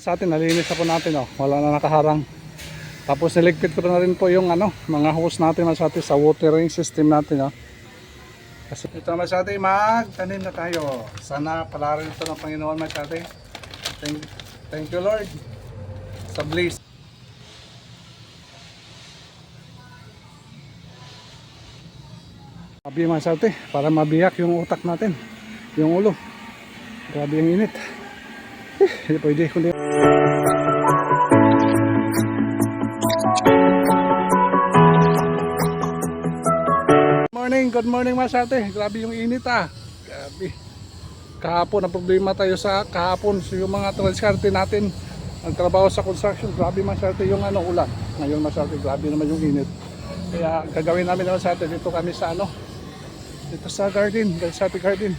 Sa atin, nalinis na po natin, oh. wala na nakaharang. Tapos niligpit ko na rin po yung ano, mga hose natin mas atin sa watering system natin. Oh. Kasi ito naman sa atin, magtanim na tayo. Sana palarin ito ng Panginoon mas atin. Thank, thank you Lord. Sa bliss. Mabi mga sa atin, para mabiyak yung utak natin. Yung ulo. Grabe yung init. Hindi pwede kundi. Morning, good morning mga sate. Grabe yung init ah. Grabe. Kahapon, ang problema tayo sa kahapon. So, yung mga transkarte natin, ang trabaho sa construction, grabe mga sate yung ano, ulan. Ngayon mga sate, grabe naman yung init. Kaya gagawin namin naman sa atin dito kami sa ano, dito sa garden, sa garden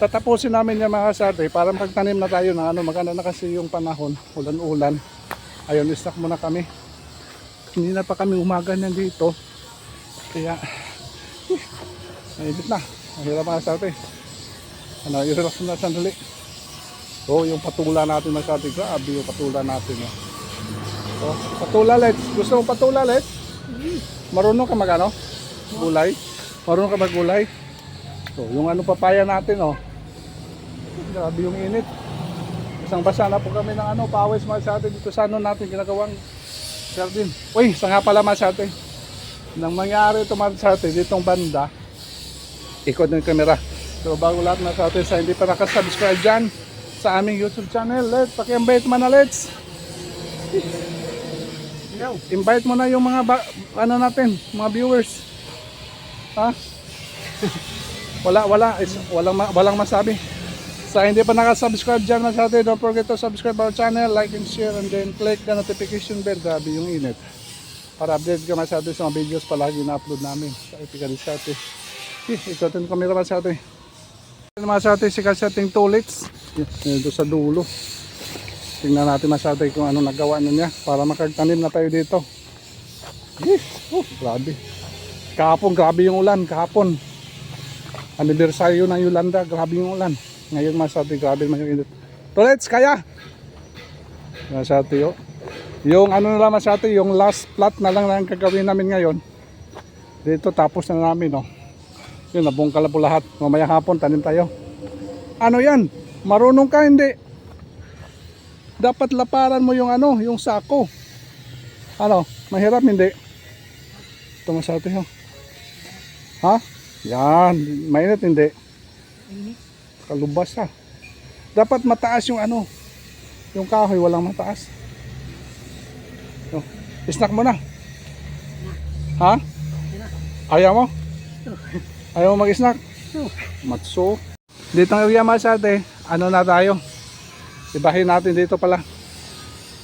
tatapusin namin yung mga sate para magtanim na tayo ng ano, maganda na kasi yung panahon, ulan-ulan. Ayun, stock muna kami. Hindi na pa kami umaga nandito. Kaya, eh, nainit na. Ang hirap mga sate. Ano, i-relax na sandali. So, yung patula natin mga sate, grabe yung patula natin. Oh. So, patula let's. Gusto mo patula let's? Marunong ka mag ano? Gulay? Marunong ka maggulay? So, yung ano papaya natin, oh. Grabe yung init. Isang basa na po kami ng ano, pawis mga sa atin dito sa ano natin ginagawang sardin. Uy, sa nga pala mga sa atin. Nang mangyari ito mga sa atin, ditong banda, ikot ng kamera. So, bago lahat mga sa atin, sa hindi pa nakasubscribe dyan sa aming YouTube channel, let's, paki-invite mo na let's. Invite mo na yung mga ba- ano natin, mga viewers. Ha? wala, wala, is, walang, walang masabi. Sa hindi pa nakasubscribe dyan na sa atin, don't forget to subscribe our channel, like and share, and then click the notification bell. Grabe yung init. Para update ka sa atin sa mga videos palagi na upload namin sa Epica sa atin. Eh, ikotin ko meron sa atin. Mga sa atin si kaseting tulits. Dito sa dulo. Tingnan natin mas atin kung ano nagawa na niya para makagtanim na tayo dito. Eh, oh, grabe. Kahapon, grabe yung ulan. Kahapon. Anibersaryo ng Yolanda, grabe yung ulan. Ngayon masati, grabe naman yung init. Tulets, kaya! Masati yun. Yung ano na lang masati, yung last plot na lang lang gagawin namin ngayon. Dito tapos na namin, no. Yun, nabungkal na po lahat. Mamaya hapon, tanim tayo. Ano yan? Marunong ka, hindi. Dapat laparan mo yung ano, yung sako. Ano, mahirap, hindi. Ito masati, oh. Ha? Yan, mainit hindi. Kalubas ha. Dapat mataas yung ano. Yung kahoy walang mataas. Oh, snack mo na. Ha? Ayaw mo? Ayaw mo mag-snack? Matso. Dito ang area masate, ano na tayo? Ibahin natin dito pala.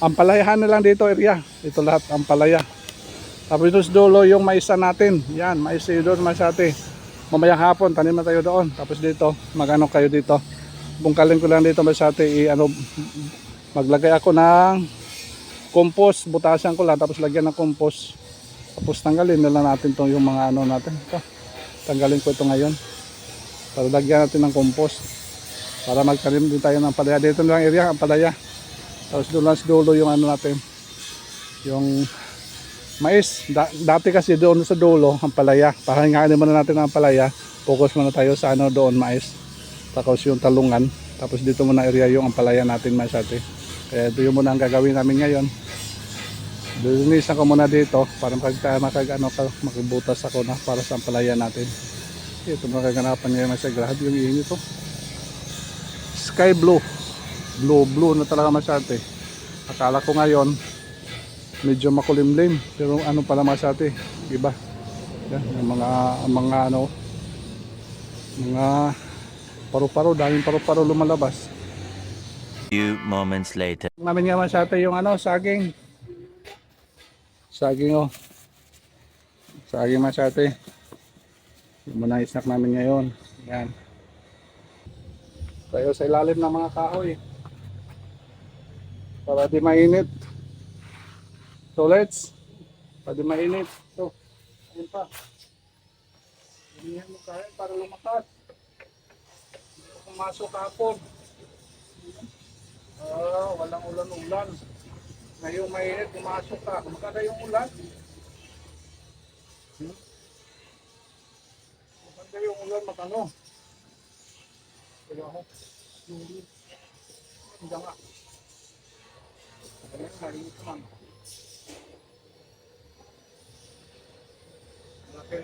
Ang palayahan na lang dito area. Ito lahat ang palaya. Tapos ito sa dulo yung maisa natin. Yan, maisa yun doon masate. Mamayang hapon, tanim na tayo doon. Tapos dito, magano kayo dito. Bungkalin ko lang dito masate. I, ano, maglagay ako ng compost. Butasan ko lang. Tapos lagyan ng compost. Tapos tanggalin na lang natin tong yung mga ano natin. Ito. Tanggalin ko ito ngayon. Para lagyan natin ng compost. Para magtanim din tayo ng palaya. Dito na lang area, ang palaya. Tapos doon lang sa dulo yung ano natin. Yung mais. Da- dati kasi doon sa dulo, ang palaya. Pahingain muna natin ang palaya. Focus muna tayo sa ano doon, mais. Tapos yung talungan. Tapos dito muna area yung ampalaya natin masate. Kaya ito yung muna ang gagawin namin ngayon. Dinisan ko muna dito para makag, makag, ano, makibutas ako na para sa ampalaya natin. Ito mga kaganapan ngayon sa grabe yung init to. Sky blue. Blue, blue na talaga masyate. Akala ko ngayon, medyo makulimlim pero ano pala masate iba. Yan yung mga mga ano mga paru-paro daming paru-paro lumalabas. Few moments later. namin nga masate yung ano saging. Saging oh. Saging masate yung muna snack namin ngayon. Yan. Tayo sa ilalim ng mga kahoy. Para di mainit So let's, pwede mainit. So, ayun pa. Hinihan mo kain para lumakas. Pumasok hapon. Ah, walang ulan-ulan. Ngayong mainit, pumasok ka. Magkada yung ulan. Hmm? Maganda yung ulan, magano. Kaya ako. Hindi nga. Ayun, mainit naman. Laki.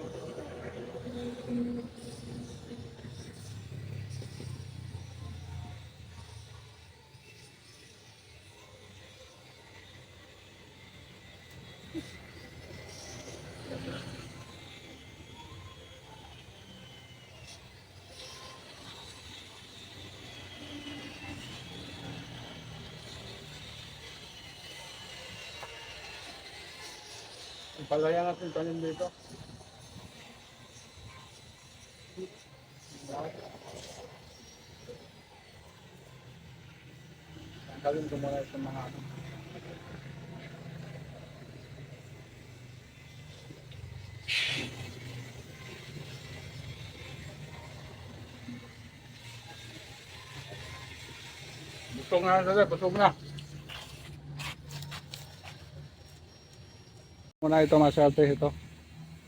Ang palaya natin tanim dito. Muna itong mga ano. Busog na sila, busog na. Muna ito masyalpe ito.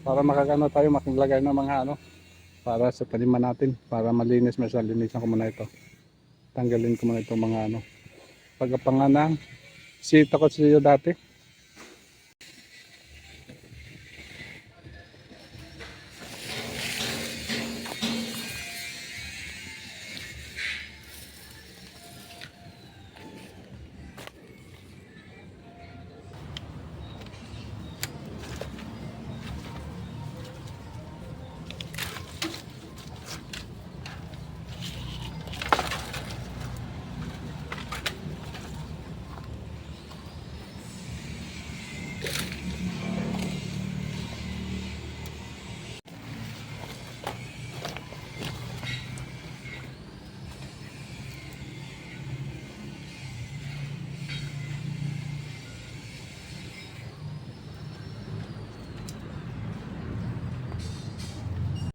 Para makakano tayo, makiglagay ng mga ano. Para sa taniman natin. Para malinis, masyal linisan ko muna ito. Tanggalin ko muna itong mga ano. Pagkapanganang. Sita ko sa iyo dati.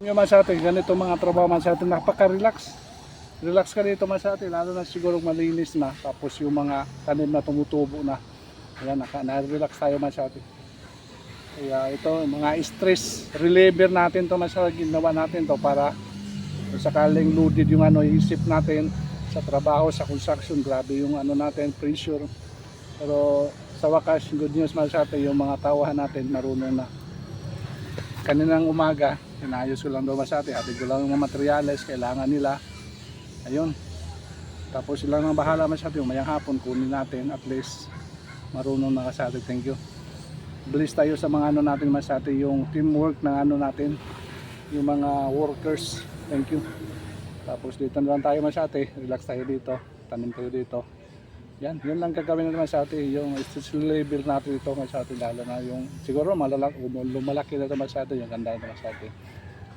Yung man sa atin, ganito mga trabaho man sa atin, napaka-relax. Relax ka dito man sa atin, lalo na siguro malinis na, tapos yung mga tanim na tumutubo na. Ayan, na-relax tayo man sa atin. Kaya ito, mga stress reliever natin to mas ginawa natin to para sakaling loaded yung ano, isip natin sa trabaho, sa construction, grabe yung ano natin, pressure. Pero sa wakas, good news man sa atin, yung mga tawahan natin marunong na. Kaninang umaga, inayos ko lang daw sa atin, ko lang yung mga materials, kailangan nila. Ayun. Tapos sila nang bahala atin, mayang hapon kunin natin, at least marunong na ka sa atin. Thank you. Bilis tayo sa mga ano natin mas atin. Yung teamwork ng ano natin. Yung mga workers. Thank you. Tapos dito na lang tayo mas atin. Relax tayo dito. Tanim tayo dito yan yun lang gagawin naman sa atin yung level natin dito mas atin lalo na yung siguro malalaki lumalaki na naman sa atin yung ganda naman sa atin.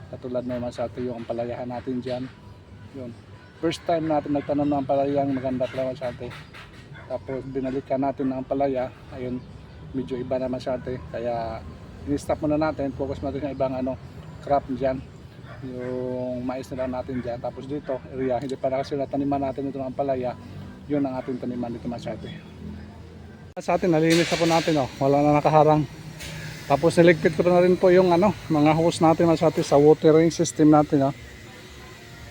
Katulad naman sa atin yung palayahan natin dyan. Yun. First time natin nagtanong ng palayang maganda naman sa atin. Tapos binalikan natin ng palaya ayun medyo iba naman sa atin. Kaya i-stop muna natin focus natin sa ibang ano crop dyan. Yung mais na lang natin dyan. Tapos dito area hindi pa na kasi taniman natin ito ng palaya yun ang ating taniman dito sa atin sa atin nalinis na po natin oh. wala na nakaharang. Tapos niligpit ko na rin po yung ano mga hose natin mas sa watering system natin oh.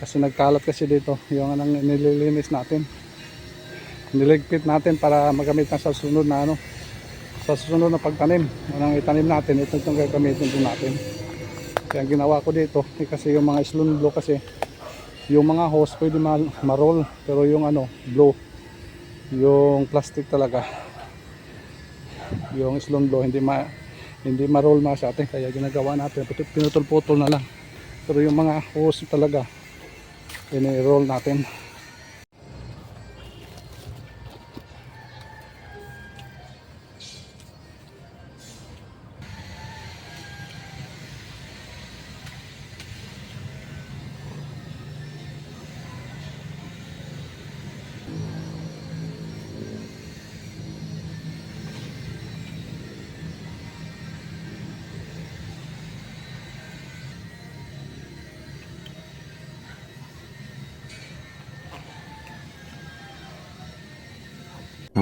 kasi nagkalat kasi dito yung anong nililinis natin. Niligpit natin para magamit na sa sunod na ano sa susunod na pagtanim. Anong itanim natin ito itong gagamitin din natin. Kaya ginawa ko dito eh, kasi yung mga slun blow kasi yung mga hose pwede ma- ma-roll pero yung ano blow yung plastic talaga yung slun blow hindi ma hindi ma-roll masyate kaya ginagawa natin pinutol-putol na lang. Pero yung mga hose talaga ini-roll natin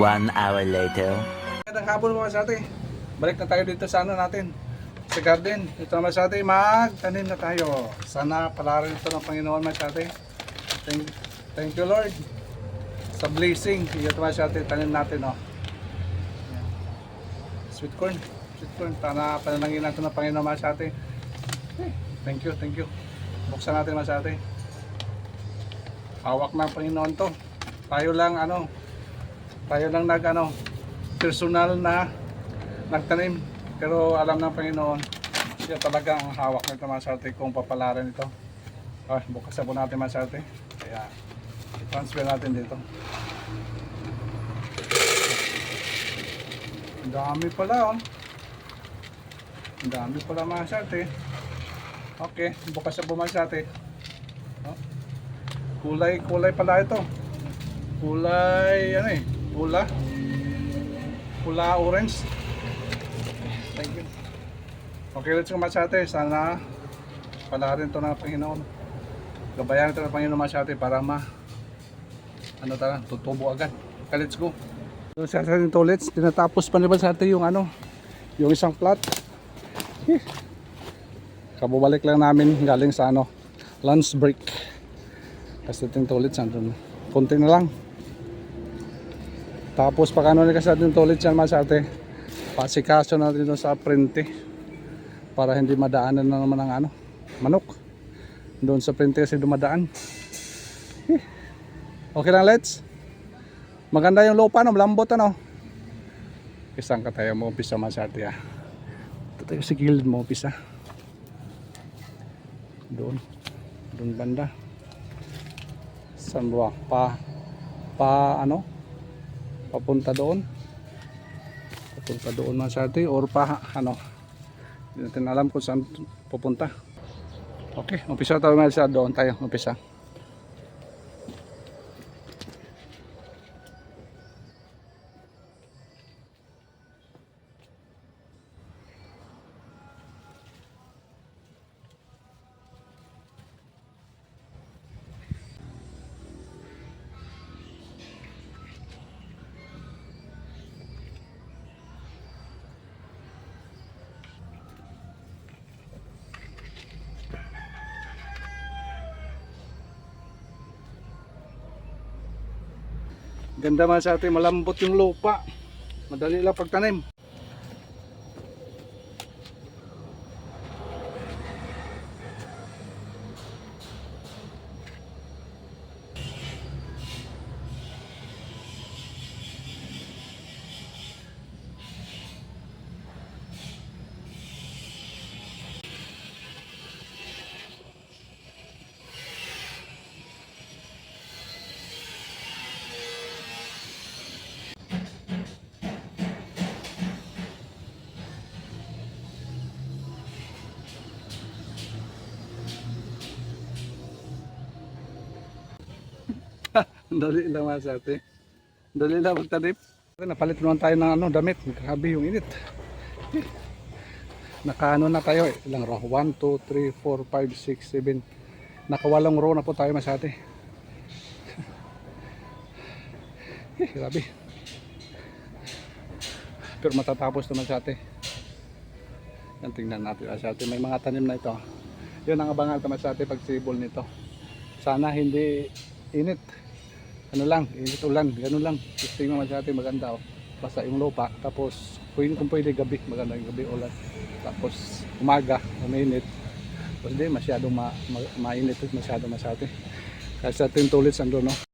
One hour later. Magandang hapon mga sate. Balik na tayo dito sa ano natin. Sa garden. Ito naman sa atin, magtanim na tayo. Sana palarin ito ng Panginoon mga sate. Thank, thank you Lord. Sa blessing. Ito mga sate, tanim natin oh. Sweet corn. Sweet corn. Sana panalangin natin ng Panginoon mga sate. Eh, Thank you, thank you. Buksan natin mga sate. Hawak ng Panginoon to. Tayo lang ano, tayo lang nag ano, personal na nagtanim. Pero alam ng Panginoon, siya talaga ang hawak nito mga sarte kung papalaran ito. Ah, bukas na po natin mga sarte. Kaya i-transfer natin dito. Ang dami pala oh. Ang dami pala mga sarte. Okay, bukas na po mga sarte. Oh. Kulay, kulay pala ito. Kulay, ano eh, pula. Pula orange. Thank you. Okay, let's go Masate. Sana pala rin ito ng Panginoon. Gabayan ito ng Panginoon Masate para ma ano tara, tutubo agad. Okay, let's go. So, sa atin ulit, tinatapos pa naman sa atin yung ano, yung isang plot. Kababalik lang namin galing sa ano, lunch break. Kasi ating tulit sa konti na lang. Tapos pag ano na kasi ating tulit yan Masate, pasikaso natin doon sa printe para hindi madaanan na naman ng ano, manok. Doon sa printe kasi dumadaan. Eh, Okay lang, let's. Maganda yung lupa, no? Malambot, ano? Isang ka mo umpisa masarte, ah. Ito tayo sa mo umpisa. Doon. Doon banda. Saan ba? Pa, pa, ano? Papunta doon. Papunta doon masarte or pa, ano? Hindi natin alam kung saan pupunta. Okay, umpisa tayo mga sa doon tayo, umpisa. Ganda man sa atin, malambot yung lupa. Madali lang pagtanim. Dali lang mga sa atin. Dali lang magtanim. Napalit naman tayo ng ano, damit. Grabe yung init. Nakaano na tayo eh. Ilang row? 1, 2, 3, 4, 5, 6, 7. Nakawalong row na po tayo masate. eh, grabe. Pero matatapos naman sa atin. Yan tingnan natin sa atin. May mga tanim na ito. Yun ang abangan naman sa atin pag sibol nito. Sana hindi init. Ano lang, init ulan, ganun lang. Gusto naman sa atin maganda oh. Basta yung lupa. Tapos kung, kung pwede gabi, maganda yung gabi ulan. Tapos umaga, uminit. Tapos di masyadong ma, ma, mainit at masyado masate. Kasi sa atin tulit sando no.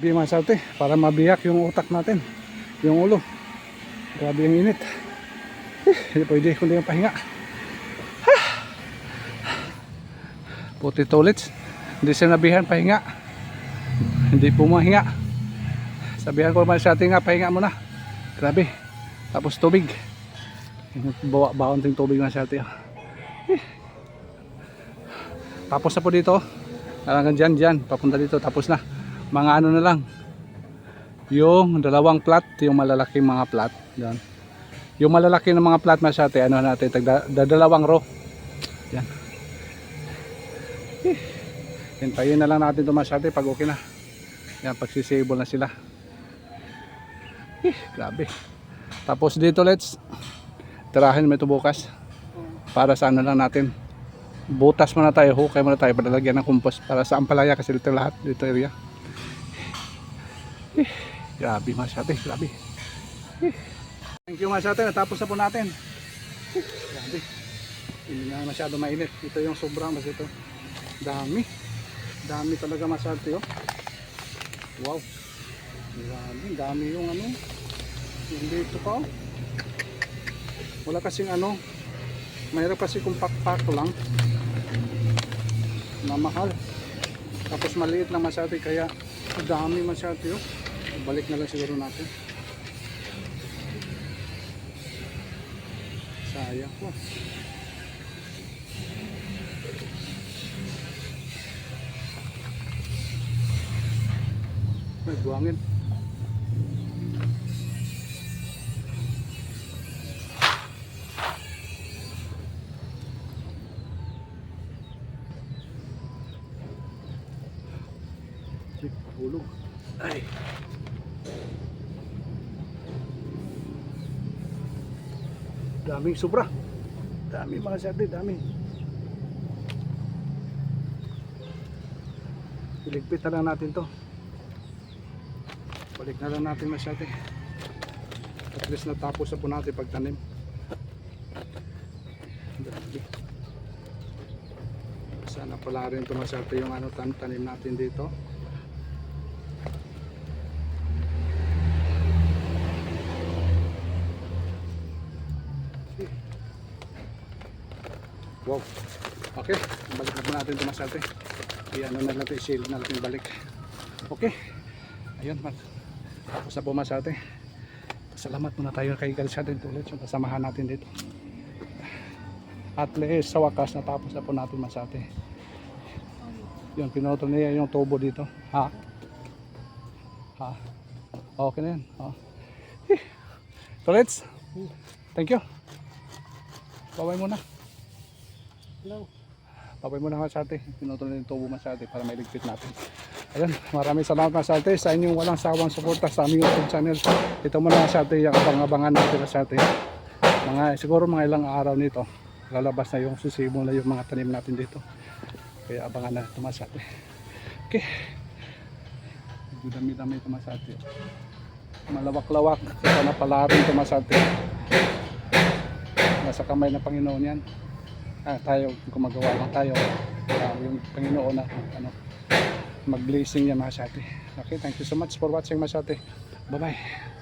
Grabe mga sarte, para mabiyak yung utak natin, yung ulo. Grabe yung init. Eh, Hindi pwede kundi yung pahinga. Puti tolits. Hindi sinabihan pahinga. Hindi pumahinga. Sabihan ko naman sa ating nga, pahinga muna. Grabe. Tapos tubig. Bawa baon ting tubig na sa ating. Eh. Tapos na po dito. Hanggang dyan, dyan. Papunta dito. Tapos na. Mga ano na lang. Yung dalawang plat. Yung malalaking mga plat. Yan. Yung malalaki ng mga plat masyate. Ano natin. Tagda, dalawang row. Yan. Eh. Hintayin na lang natin ito masyate pag okay na. Yan. Pagsisable na sila. Eh, grabe. Tapos dito let's tirahin mo ito bukas. Para sa ano lang natin. Butas muna tayo, hukay muna tayo, padalagyan ng compost para sa ampalaya kasi dito lahat, dito area. Grabe masyate, grabe. Eh, thank you masyate, natapos na po natin. Grabe. Hindi na masyado mainit. Ito yung sobrang mas ito. Dami. Dami talaga masyate oh. Wow. Grabe, dami yung ano. Yung dito pa oh. Wala kasing ano. Mahirap kasi kung pakpak lang. Na mahal. Tapos maliit lang masyado kaya dami masyado yun. Balik na lang siguro natin. Sayang po. May buwangin. Daming sobra. Dami mga sate, dami. Iligpit na lang natin to. Balik na lang natin masyate. At least natapos na po natin pagtanim. Grabe. Sana pala rin ito masyate yung ano, tan tanim natin dito. Okay, balik na po natin ito masyate. I-ano na natin, i-shield na natin balik. Okay. Ayun. Tapos na po masyate. Salamat muna tayo kay Galsyate ulit yung kasamahan natin dito. At least sa wakas natapos na po natin masyate. Yun, pinotol niya yung tubo dito. Ha? Ha? Okay na yan. Oh. Tolets, thank you. Baway muna. Hello. Papay mo na sa ate. Pinutol na yung tubo masyate para may ligpit natin. Ayun, maraming salamat masyate sa inyong walang sawang suporta sa aming YouTube channel. Ito muna masyate yung abang-abangan natin masyate. Mga, siguro mga ilang araw nito, lalabas na yung susibong na yung mga tanim natin dito. Kaya abangan na ito masyate. Okay. Dami-dami ito masyate. Malawak-lawak. Sana pala rin ito masyate. Nasa kamay ng Panginoon yan ah, tayo gumagawa lang tayo. Ah, yung Panginoon na ano mag-blessing yan mga sate. Okay thank you so much for watching mga sate. Bye bye